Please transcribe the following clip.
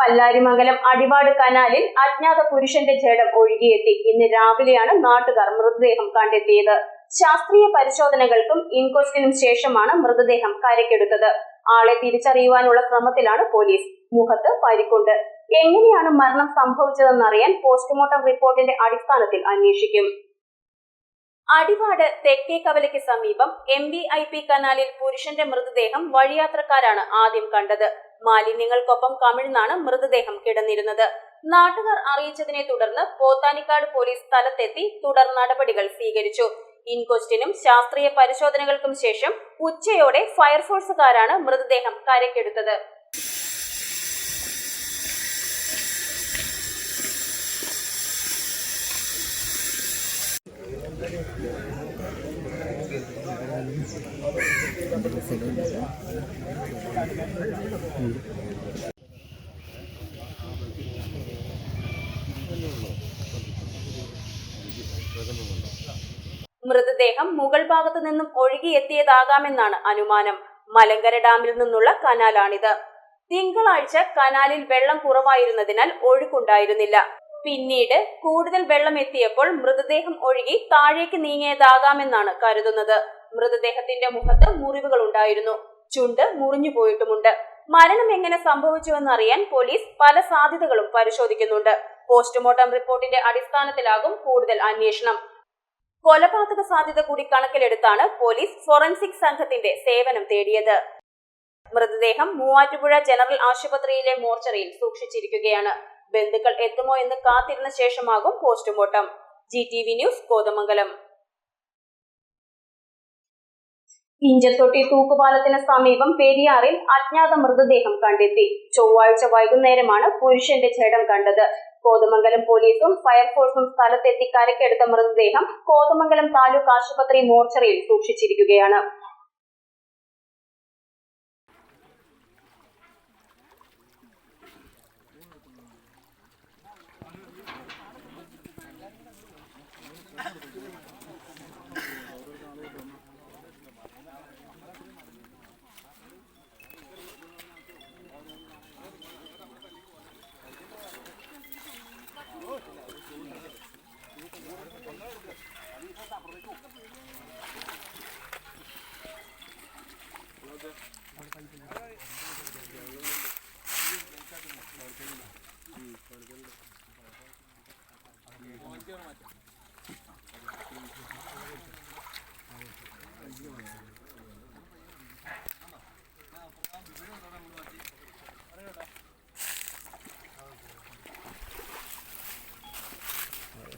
പല്ലാരിമംഗലം അടിവാട് കനാലിൽ അജ്ഞാത പുരുഷന്റെ ജഡം ഒഴുകിയെത്തി. ഇന്ന് രാവിലെയാണ് നാട്ടുകാർ മൃതദേഹം കണ്ടെത്തിയത്. ശാസ്ത്രീയ പരിശോധനകൾക്കും ഇൻക്വസ്റ്റിനും ശേഷമാണ് മൃതദേഹം കരക്കെടുത്തത് ആളെ തിരിച്ചറിയുവാനുള്ള ശ്രമത്തിലാണ് പോലീസ് മുഖത്ത് പരിക്കുണ്ട്. എങ്ങനെയാണ് മരണം സംഭവിച്ചതെന്നറിയാൻ പോസ്റ്റ്മോർട്ടം റിപ്പോർട്ടിന്റെ അടിസ്ഥാനത്തിൽ അന്വേഷിക്കും. അടിവാട് തെക്കേ കവലയ്ക്ക് സമീപം എം ബി ഐ പി കനാലിൽ പുരുഷന്റെ മൃതദേഹം വഴിയാത്രക്കാരാണ് ആദ്യം കണ്ടത്. മാലിന്യങ്ങൾക്കൊപ്പം കമിഴ്ന്നാണ് മൃതദേഹം കിടന്നിരുന്നത്. നാട്ടുകാർ അറിയിച്ചതിനെ തുടർന്ന് പോത്താനിക്കാട് പോലീസ് സ്ഥലത്തെത്തി തുടർ നടപടികൾ സ്വീകരിച്ചു. ഇൻക്വസ്റ്റിനും ശാസ്ത്രീയ പരിശോധനകൾക്കും ശേഷം ഉച്ചയോടെ ഫയർഫോഴ്സുകാരാണ് മൃതദേഹം കരക്കെടുത്തത് മൃതദേഹം മുകൾ ഭാഗത്തു നിന്നും ഒഴുകിയെത്തിയതാകാമെന്നാണ് അനുമാനം. മലങ്കര ഡാമിൽ നിന്നുള്ള കനാലാണിത്. തിങ്കളാഴ്ച കനാലിൽ വെള്ളം കുറവായിരുന്നതിനാൽ ഒഴുക്കുണ്ടായിരുന്നില്ല. പിന്നീട് കൂടുതൽ വെള്ളം എത്തിയപ്പോൾ മൃതദേഹം ഒഴുകി താഴേക്ക് നീങ്ങിയതാകാമെന്നാണ് കരുതുന്നത്. മൃതദേഹത്തിന്റെ മുഖത്ത് മുറിവുകൾ ഉണ്ടായിരുന്നു. ചുണ്ട് മുറിഞ്ഞു പോയിട്ടുമുണ്ട്. മരണം എങ്ങനെ സംഭവിച്ചുവെന്നറിയാൻ പോലീസ് പല സാധ്യതകളും പരിശോധിക്കുന്നുണ്ട്. പോസ്റ്റ്മോർട്ടം റിപ്പോർട്ടിന്റെ അടിസ്ഥാനത്തിലാകും കൂടുതൽ അന്വേഷണം. കൊലപാതക സാധ്യത കൂടി കണക്കിലെടുത്താണ് പോലീസ് ഫോറൻസിക് സംഘത്തിന്റെ സേവനം തേടിയത്. മൃതദേഹം മൂവാറ്റുപുഴ ജനറൽ ആശുപത്രിയിലെ മോർച്ചറിയിൽ സൂക്ഷിച്ചിരിക്കുകയാണ്. ബന്ധുക്കൾ എത്തുമോ എന്ന് കാത്തിരുന്ന ശേഷമാകും postmortem. G T V news Kothamangalam. Inchathotti തൂക്കുപാലത്തിന് സമീപം പെരിയാറിൽ അജ്ഞാത മൃതദേഹം കണ്ടെത്തി. ചൊവ്വാഴ്ച വൈകുന്നേരമാണ് പുരുഷന്റെ ജഡം കണ്ടത്. കോതമംഗലം പോലീസും ഫയർഫോഴ്സും സ്ഥലത്തെത്തി കരക്കെടുത്ത മൃതദേഹം കോതമംഗലം താലൂക്ക് ആശുപത്രി മോർച്ചറിയിൽ സൂക്ഷിച്ചിരിക്കുകയാണ്. ഓക്കെ മാറ്റാം